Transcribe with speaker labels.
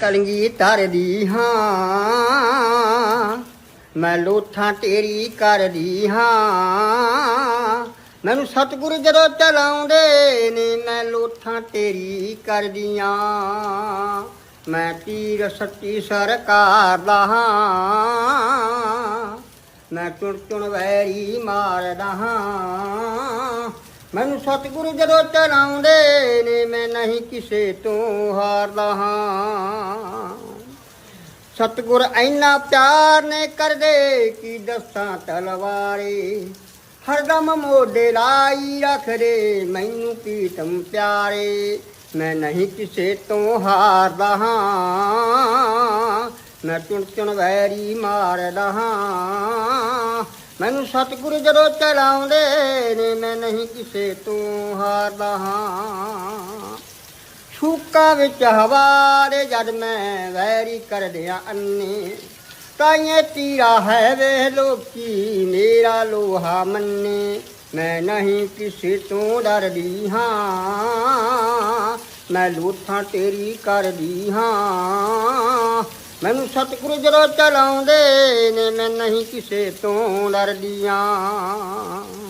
Speaker 1: ਕਲਗੀ ਧਰਦੀ ਹਾਂ, ਮੈਂ ਲੋਥਾਂ ਤੇਰੀ ਕਰਦੀ ਹਾਂ। ਮੈਨੂੰ ਸਤਿਗੁਰੂ ਜਦੋਂ ਚਲਾਉਂਦੇ ਨੇ, ਮੈਂ ਲੋਥਾਂ ਤੇਰੀ ਕਰਦੀਆਂ। ਮੈਂ ਤੀਰ ਸੱਚੀ ਸਰਕਾਰ ਦਾ ਹਾਂ। ਮੈਂ ਚੁਣ ਚੁਣ ਵੈਰੀ ਮਾਰਦਾ ਹਾਂ। ਮੈਨੂੰ ਸਤਿਗੁਰੂ ਜਦੋਂ ਚਲਾਉਂਦੇ ਨੇ, ਮੈਂ ਨਹੀਂ ਕਿਸੇ ਤੋਂ ਹਾਰਦਾ ਹਾਂ। ਸਤਿਗੁਰ ਐਨਾ ਪਿਆਰ ਨੇ ਕਰਦੇ ਕੀ ਦੱਸਾਂ ਤਲਵਾਰੇ। ਹਰਦਮ ਮੋਢੇ ਲਾਈ ਰੱਖਦੇ, ਮੈਨੂੰ ਪੀਤਮ ਪਿਆਰੇ। ਮੈਂ ਨਹੀਂ ਕਿਸੇ ਤੋਂ ਹਾਰਦਾ ਹਾਂ। ਮੈਂ ਚੁਣ ਚੁਣ ਵੈਰੀ ਮਾਰਦਾ ਹਾਂ। ਮੈਨੂੰ ਸਤਿਗੁਰੂ ਜਦੋਂ ਚਲਾਉਂਦੇ ਨੇ, ਮੈਂ ਨਹੀਂ ਕਿਸੇ ਤੋਂ ਹਾਰਦਾ ਹਾਂ। ਸ਼ੂਕਾ ਵਿੱਚ ਹਵਾ ਦੇ ਜਦ ਮੈਂ ਵੈਰੀ ਕਰਦਿਆਂ ਅੰਨੇ, ਤਾਈਏ ਤੀਰਾ ਹੈ ਵੇ ਲੋਕੀ, ਮੇਰਾ ਲੋਹਾ ਮੰਨੇ, ਮੈਂ ਨਹੀਂ ਕਿਸੇ ਤੋਂ ਡਰਦੀ ਹਾਂ, ਮੈਂ ਲੋਥਾਂ ਤੇਰੀ ਕਰਦੀ ਹਾਂ। ਮੈਨੂੰ ਸਤਿਗੁਰੂ ਜਦੋਂ ਚਲਾਉਂਦੇ ਨੇ, ਮੈਂ ਨਹੀਂ ਕਿਸੇ ਤੋਂ ਡਰਦੀ ਹਾਂ।